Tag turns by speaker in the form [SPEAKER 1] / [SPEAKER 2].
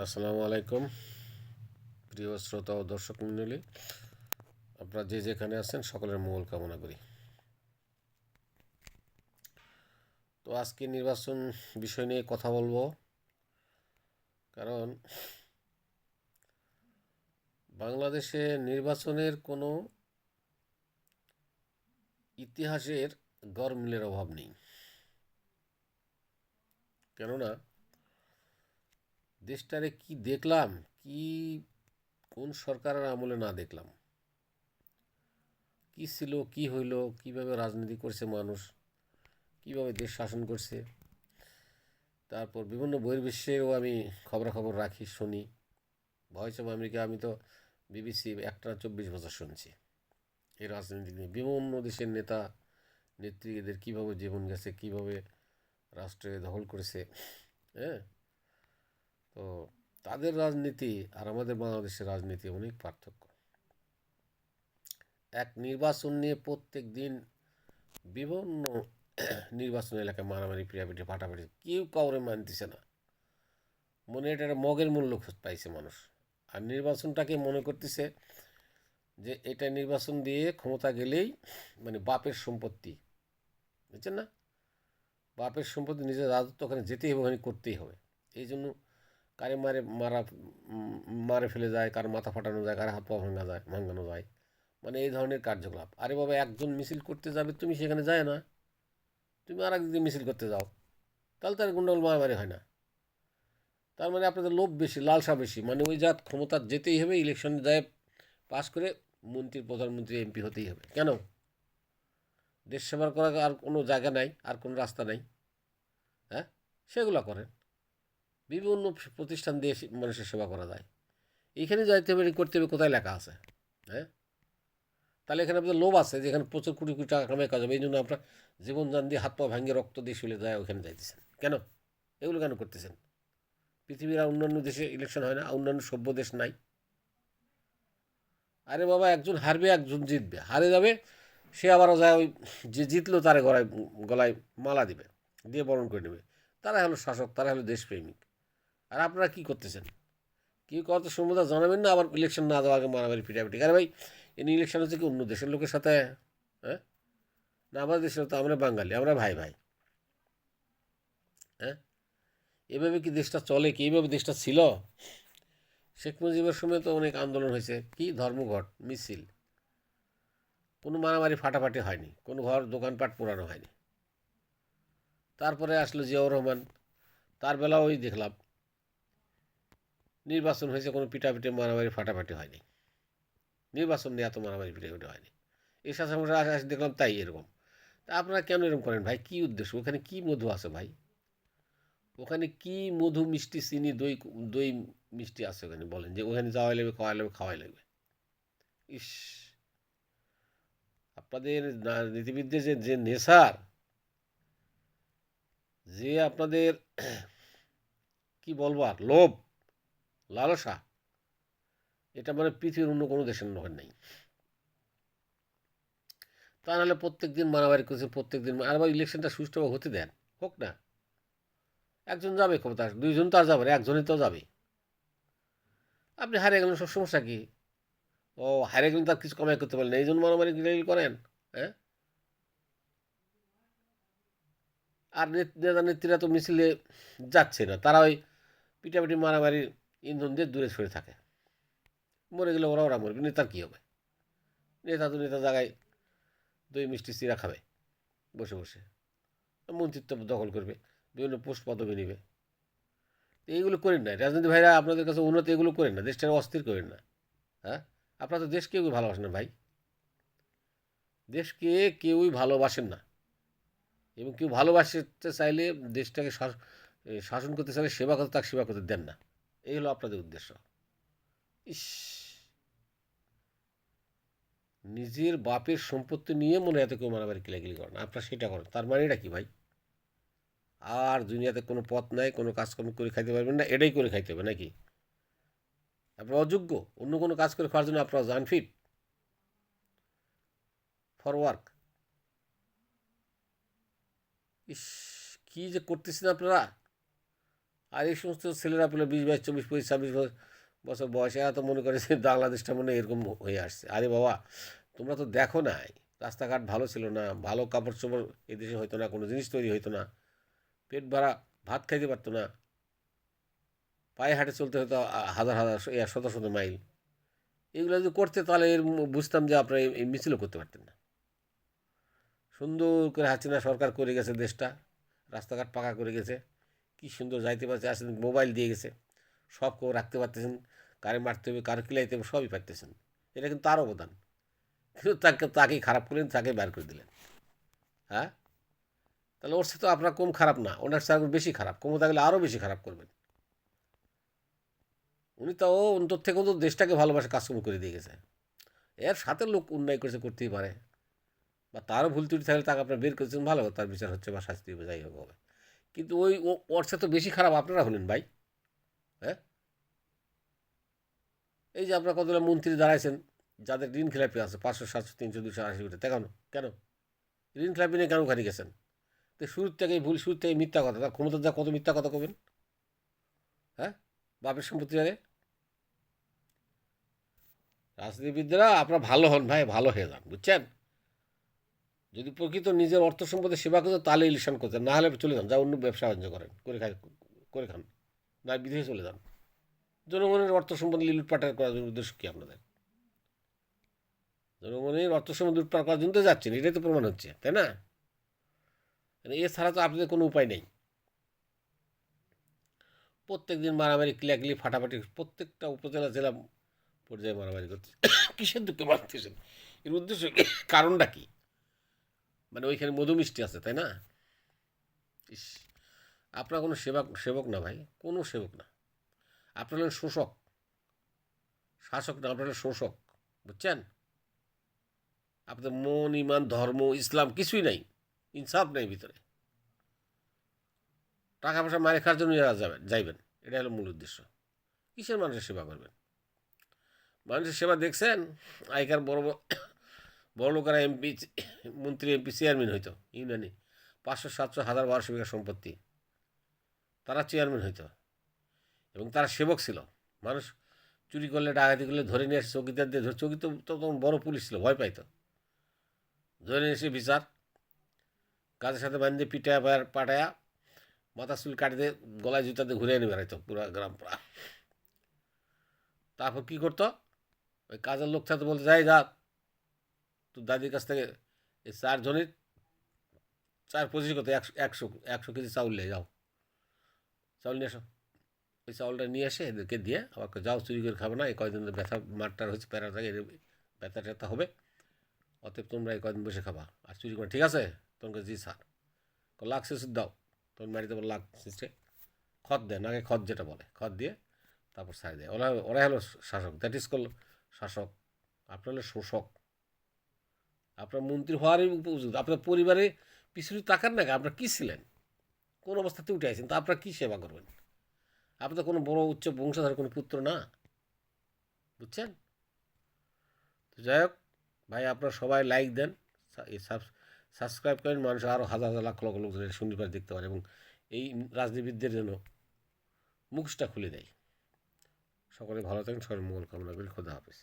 [SPEAKER 1] আসসালামু আলাইকুম, প্রিয় শ্রোতা ও দর্শক মণ্ডলী। আপনারা যে যেখানে আছেন, সকলের মঙ্গল কামনা করি। তো আজকে নির্বাচন বিষয় নিয়ে কথা বলব। কারণ বাংলাদেশে নির্বাচনের কোনো ইতিহাসের গরমিলের অভাব নেই। কেননা দেশটারে কি দেখলাম? কি, কোন সরকারের আমলে না দেখলাম? কি ছিল, কি হইল, কীভাবে রাজনীতি করছে মানুষ, কীভাবে দেশ শাসন করছে? তারপর বিভিন্ন বহির্বিশ্বেও আমি খবরাখবর রাখি, শুনি। ভয়েস অফ আমেরিকা, আমি তো বিবিসি একটা চব্বিশ বছর শুনছি। এই রাজনীতি নিয়ে বিভিন্ন দেশের নেতা নেত্রী এদের কীভাবে জীবন গেছে, কীভাবে রাষ্ট্রে দখল করেছে হ্যাঁ? তো তাদের রাজনীতি আর আমাদের বাংলাদেশের রাজনীতি অনেক পার্থক্য। এক নির্বাচন নিয়ে প্রত্যেক দিন বিভিন্ন নির্বাচন এলাকায় মারামারি পিটাপিটি ফাটাফাটি, কেউ কাউরে মানতেছে না। মনে এটা একটা মগের মূল্য পাইছে মানুষ। আর নির্বাচনটাকে মনে করতেছে যে এটা নির্বাচন দিয়ে ক্ষমতা গেলেই মানে বাপের সম্পত্তি, বুঝছেন না? বাপের সম্পত্তি নিজের রাজত্ব ওখানে যেতেই হবে, ওখানে করতেই হবে। এই জন্য কারে মারে মারা, মারে ফেলে যায়, কার মাথা ফাটানো যায়, কার হাত পা ভাঙা যায়, ভাঙানো যায়। মানে এই ধরনের কার্যকলাপ। আরে বাবা, একজন মিছিল করতে যাবে, তুমি সেখানে যায় না। তুমি আর একদিন মিছিল করতে যাও। তাহলে তার গুন্ডল মারামারি হয় না। তার মানে আপনাদের লোভ বেশি, লালসা বেশি। মানে ওই জাত ক্ষমতা যেতেই হবে ইলেকশন যায় পাস করে মন্ত্রী, প্রধানমন্ত্রী এমপি হতেই হবে। কেন? দেশ সেবার করার আর কোনো জায়গা নাই, আর কোনো রাস্তা নাই। হ্যাঁ? সেগুলো করেন। বিভিন্ন প্রতিষ্ঠান দিয়ে মানুষের সেবা করা যায়। এইখানে যাইতে হবে, করতে হবে, কোথায় লেখা আছে? হ্যাঁ? তাহলে এখানে আপনার লোভ আছে যে এখানে প্রচুর কোটি কোটি টাকা কামাই কাজ হবে এই জন্য আপনার জীবন যান দিয়ে হাত পা ভাঙিয়ে রক্ত দিয়ে শুলে যায় ওখানে যাইতেছেন। কেন? এগুলো কেন করতেছেন? পৃথিবীর আর অন্যান্য দেশে ইলেকশন হয় না অন্যান্য সভ্য দেশ নাই। আরে বাবা, একজন হারবে, একজন জিতবে। হারে যাবে, সে আবারও যায় ওই যে জিতলো তারে গলায় গলায় মালা দিবে, দিয়ে বরণ করে নেবে। তারা হলো শাসক, তারা হলো দেশপ্রেমিক। আর আপনারা কী করতেছেন? কি কত সম্মতা জানাবেন না, আবার ইলেকশন না দেওয়া আগে মারামারি পিটাপিটি। আরে ভাই এনে ইলেকশন হচ্ছে কি অন্য দেশের লোকের সাথে হ্যাঁ? না, আমাদের দেশের তো আমরা বাঙালি, আমরা ভাই ভাই। হ্যাঁ? এভাবে কি দেশটা চলে কি? এইভাবে দেশটা ছিল? শেখ মুজিবের সময় তো অনেক আন্দোলন হয়েছে। কি ধর্মঘট মিছিল। কোনো মারামারি ফাটাফাটি হয়নি, কোনো ঘর দোকানপাট পোড়ানো হয়নি। তারপরে আসলো জিয়াউর রহমান, তার বেলা ওই দেখলাম। নির্বাচন হয়েছে, কোনো পিটাপিটে, মারামারি, ফাটাফাটি হয়নি। নির্বাচন নিয়ে এত মারামারি, পিটাপিটি হয়নি। এই আমরা আসে দেখলাম তাই এরকম। তা আপনারা কেন এরকম করেন ভাই? কী উদ্দেশ্য? ওখানে কি মধু আছে ভাই? ওখানে কি মধু, মিষ্টি, চিনি, দই দই মিষ্টি আছে ওখানে বলেন যে ওখানে যাওয়াই লাগবে, খাওয়াই লাগবে খাওয়াই লাগবে। ইস! আপনাদের নীতিবিদদের যে যে নেশার, যে আপনাদের কি বলব আর, লোভ। লালসা। এটা মানে পৃথিবীর অন্য কোনো দেশের নয় নেই। তা নাহলে প্রত্যেক দিন মারামারি করছে প্রত্যেক দিন আর ইলেকশনটা সুষ্ঠুভাবে হতে দেন, হোক না। একজন যাবে ক্ষমতা, দুইজন তো আর যাবে একজনই তো যাবে। আপনি হারিয়ে গেলেন, সব সমস্যা কি? ও, হারিয়ে গেলেন তার কিছু কমাই করতে পারলেন এই জন্য মারামারি করেন হ্যাঁ? আর নেতা নেত্রীরা তো মিছিলে যাচ্ছে না, তারা ওই পিটাপিটি মারামারির ইন্ধন দিয়ে দূরে সরে থাকে। মরে গেলে ওরা ওরা মরবে, নেতার কী হবে? নেতা তো নেতা জায়গায় দই, মিষ্টি চিরা খাবে, বসে বসে। মন্ত্রিত্ব দখল করবে, বিভিন্ন পোস্ট পদবি নেবে। এইগুলো করেন না রাজনীতি ভাইরা আপনাদের কাছে উন্নতি এগুলো করেন না। দেশটাকে অস্থির করেন না। হ্যাঁ? আপনারা তো দেশকে কেউই ভালোবাসেন না ভাই। দেশকে কেউই ভালোবাসেন না। এবং কেউ ভালোবাসতে চাইলে দেশটাকে শাসন করতে চাইলে সেবা করতে, তাকে সেবা করতে দেন না। এই হলো আপনাদের উদ্দেশ্য। ইস। নিজের বাপের সম্পত্তি নিয়ে মনে এত কেউ মারামারি কিলাকিলি করেন আপনারা সেটা করেন। তার মানে এটা কি ভাই? আর দুনিয়াতে কোনো পথ নাই, কোনো কাজকর্ম করে খাইতে পারবেন না, এটাই করে খাইতে হবে নাকি? আপনার অযোগ্য, অন্য কোনো কাজ করে খাওয়ার জন্য আপনারা জান ফিট। For work. ইস, কী যে করতেছেন আপনারা? আর এই সমস্ত ছেলেরা পেলে বিশ বাইশ, চব্বিশ, পঁচিশ, ছাব্বিশ বছর- বয়সে এরা তো মনে করে যে বাংলাদেশটা মনে এরকম হয়ে আসছে। আরে বাবা, তোমরা তো দেখো নাই, রাস্তাঘাট ভালো ছিল না, ভালো কাপড় চোপড় এদেশে হতো না, কোনো জিনিস তৈরি হতো না, পেট ভরা ভাত খাইতে পারতো না, পায়ে হাঁটে চলতে হতো হাজার হাজার শত শত মাইল। এগুলো যদি করতে তাহলে এর বুঝতাম যে আপনারা এই মিছিলও করতে পারতেন না। সুন্দর করে হাসিনা সরকার করে গেছে দেশটা, রাস্তাঘাট পাকা করে গেছে। কি সুন্দর যাইতে পারছে, আসেন, মোবাইল দিয়ে গেছে। সব কেউ রাখতে পারতেছেন, কারে মারতে হবে, কারে কিলাইতে হবে, সবই পারতেছেন এটা কিন্তু তার অবদান। কিন্তু তাকে, তাকেই খারাপ করলেন, তাকে বের করে দিলেন। হ্যাঁ? তাহলে ওর সাথে আপনার কম খারাপ না, ওনার সাথে বেশি খারাপ। ক্ষমতা থাকলে আরও বেশি খারাপ করবেন। উনি তো অন্তর থেকে তো দেশটাকে ভালোবাসে, কাজকর্ম করে দিয়ে গেছে। এর সাথে লোক অন্যায় করেছে, করতেই পারে। বা তারও ভুল ত্রুটি থাকলে তাকে আপনার বের করেছেন ভালো তার বিচার হচ্ছে বা শাস্তি যাই হোক, হবে। কিন্তু ওই ওর সাথে বেশি খারাপ আপনারা হলেন ভাই হ্যাঁ? এই যে আপনার কতগুলো মন্ত্রী দাঁড়াইছেন, যাদের ঋণ খেলাপি আছে, পাঁচশো, সাতশো, তিনশো, দুশো আশি কোটি দেখানো কেন? ঋণ খেলাপি নিয়ে কেন খালি গেছেন? তো শুরুর থেকেই ভুল, শুরুর থেকে মিথ্যা কথা, তার ক্ষমতা যা কত মিথ্যা কথা কবেন? হ্যাঁ? বাপের সম্পত্তি আরে রাজনীতিবিদরা আপনারা ভালো হন ভাই, ভালো হয়ে যান, বুঝছেন? যদি প্রকৃত নিজের অর্থ সম্পদে সেবা করতে তাহলে ইলেকশন করতে না হলে চলে যান, যা অন্য ব্যবসা বাণিজ্য করেন, করে খাই করে খান। না বিদেশে চলে যান। জনগণের অর্থ সম্পদ লুটপাটের করার উদ্দেশ্য কী আপনাদের? জনগণের অর্থ সম্পদ লুটপাট করার জন্য তো যাচ্ছেন, এটাই তো প্রমাণ হচ্ছে, তাই না? মানে এছাড়া তো আপনাদের কোনো উপায় নেই। প্রত্যেক দিন মারামারি, ক্লিয়াকলি, ফাটাফাটি, প্রত্যেকটা উপজেলা, জেলা পর্যায়ে মারামারি করছে। কিসের দুঃখে মারতেছেন? এর উদ্দেশ্য কারণটা কি? মানে ওইখানে মধু মিষ্টি আছে, তাই না? ইস, আপনার কোনো সেবক সেবক না ভাই, কোনো সেবক না। আপনার হলেন শোষক। শাসক না, আপনার শোষক, বুঝছেন? আপনাদের মন, ইমান, ধর্ম, ইসলাম কিছুই নাই, ইনসাফ নেই ভিতরে। টাকা পয়সা মারে খাওয়ার জন্য এরা যাবেন যাইবেন। এটা হলো মূল উদ্দেশ্য। কিসের মানুষের সেবা করবেন? মানুষের সেবা দেখছেন? আগেকার বড় বড় বড় লোকেরা এমপি, মন্ত্রী, এমপি, চেয়ারম্যান হইতো, ইউনিয়নে। পাঁচশো, সাতশো, হাজার বারোশো বিঘা সম্পত্তি। তারা চেয়ারম্যান হইতো। এবং তারা সেবক ছিল। মানুষ চুরি করলে, ডাকাতি করলে ধরে নিয়ে এসে চৌকিদার দিয়ে ধরে, চৌকি তো তখন বড় পুলিশ ছিল, ভয় পাইতো। ধরে নিয়ে এসে বিচার। কাজের সাথে বান্ধে পিটায়া পাটায়া, মাথা চুল কাটি দিয়ে গলায় জুতাতে ঘুরে এনে বেড়াইতো, পুরা গ্রাম, পুরা। তারপর কী করতো? ওই কাজের লোক থাকতে বলতে যাই যা তোর দাদির কাছ থেকে এই চারজনের চার পঁচিশ কত একশো একশো একশো কেজি চাউল নিয়ে যাও। চাউল নিয়ে এসো। ওই চাউলটা নিয়ে এসে এদেরকে দিয়ে কয়, যাও চুরি করে খাবে না। এই কয়দিন ব্যথা মারটার হচ্ছে প্যারা থাকে ব্যথা ট্যাথা হবে। অতএব তোমরা এই কয়দিন বসে খাবা। আর চুরি করে ঠিক আছে? তোমাকে জি স্যার। লাখ শেষ দাও। তোর বাড়িতে বলে লাখ শেষে। খত দেন আগে খত যেটা বলে খত দিয়ে তারপর ছাড় দেয়। ওরা ওরা হলো শাসক। দ্যাট ইজ কল শাসক। আপনার হলো শোষক। আপনার মন্ত্রী হওয়ারই উপযুক্ত। আপনার পরিবারে পিছনে তাকান না আপনার কী ছিলেন? কোন অবস্থাতে উঠে আসেন তা আপনার কী সেবা করবেন? আপনি তো কোনো বড় উচ্চ বংশধর কোনো পুত্র না। বুঝছেন? তো যাই হোক, ভাই, আপনারা সবাই লাইক দেন সাবস্ক্রাইব করেন। মানুষ আরও হাজার হাজার লাখ, লক্ষ লোক শনিবার দেখতে পারে এবং এই রাজনীতিবিদদের জন্য মুখটা খুলে দেয়। সকলে ভালো থাকেন সবার মঙ্গল কামনা করি। খোদা হাফিজ।